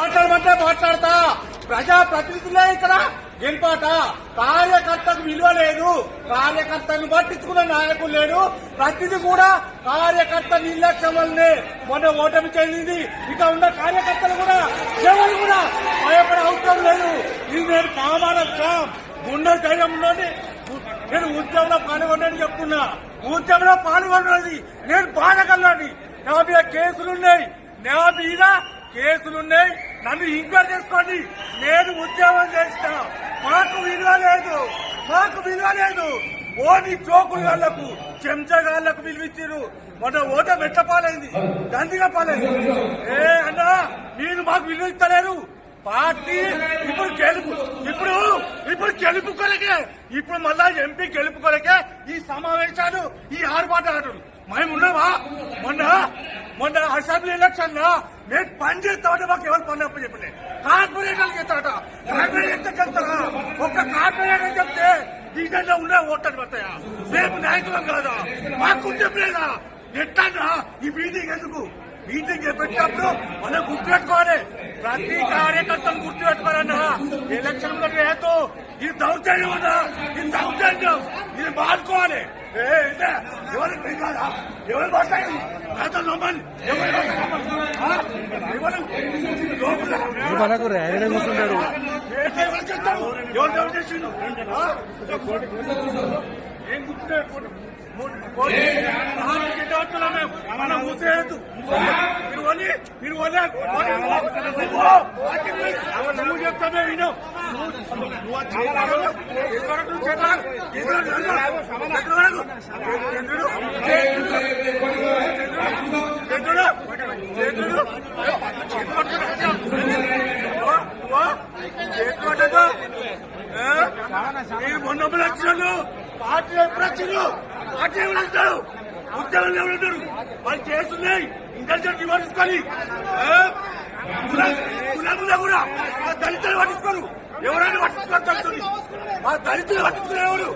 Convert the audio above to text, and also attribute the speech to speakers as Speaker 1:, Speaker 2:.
Speaker 1: మాట్లాడమంటే మాట్లాడతా. ప్రజా ప్రతినిధులే ఇక్కడ గెలిపాట కార్యకర్తకు విలువ లేదు. కార్యకర్తను పట్టించుకున్న నాయకులు లేడు ప్రతిదీ కూడా కార్యకర్త నిర్లక్ష్యం వల్లనే మొన్న ఓటమి చెందింది ఇక ఉన్న కార్యకర్తలు కూడా ఎవరు కూడా భయపడే అవసరం లేదు. ఇది నేను కామాలక్షం గుండె ధైర్యంలోని నేను ఉద్యమంలో పాల్గొనని చెప్తున్నా. ఉద్యమంలో పాల్గొన్నది నేను బాధగలని నా మీద కేసులున్నాయి. నా మీద కేసులున్నాయి. నన్ను ఎంక్వైరీ చేసుకోండి. నేను ఉద్యమం చేసిన మాకు విలువ లేదు. మాకు విలువ లేదు. ఓని చోకులు వాళ్ళకు చెంచగాళ్ళకు విలువిచ్చారు మొన్న ఓట మెట్ట పాలైంది? దండిగా పాలైంది. ఏ అన్నా మీరు మాకు విలువ ఇస్తలేరు. పార్టీ ఇప్పుడు గెలుపు. ఇప్పుడు ఇప్పుడు గెలుపు కొరకే. ఇప్పుడు మళ్ళా ఎంపీ గెలుపు కొరకే ఈ సమావేశాలు ఈ ఆర్భాటాలు. మేము ఉన్నావా మొన్న మొన్న అసెంబ్లీ ఎలక్షన్లో. మేము పని చేస్తామంటే మాకు ఎవరు పని అప్పు చెప్పండి. కార్పొరేటర్ చేస్తాట కార్పొరేటర్ చెప్తారా ఒక్క కార్పొరేటర్ చెప్తే డీజల్లో ఉండే ఓటర్ పడతాయా మేము నాయకులం కాదా? మాకు చెప్పలేదా ఎట్టా ఈ మీటింగ్ ఎందుకు? మీటింగ్ పెట్టినప్పుడు మనం గుర్తుపెట్టుకోవాలి ప్రతి కార్యకర్తను గుర్తుపెట్టుకోవాలన్నా ఎలక్షన్లో రేతు ఇది దౌర్జన్యం ఉందా? ఇది మార్చుకోవాలి ఏ, ఇదే, ఎవరు మాట్లాడారు నాతో నమ్మని
Speaker 2: మనకు ర్యాలీలో
Speaker 1: ఏంటి ఎవరు? ఎవరు చేసిండు? ఏం గుర్తుపెట్టుకోండి మనం మూసేయద్దు మీరు వని మీరు వలే నువ్వు చెప్తానే విను. నువ్వు మొన్న లక్షలు పార్టీ ఎప్పుడు వచ్చిండు పార్టీ ఎవరు వస్తాడు ఉద్యోగులు ఎవరు ఉంటారు వాళ్ళు చేస్తున్నాయి ఇంటెలిజెంట్ పట్టించుకొని కులాములో కూడా దళితులు పట్టించుకోరు ఎవరైనా పట్టించుకోరు మా దళితులు పట్టించుకునేవాడు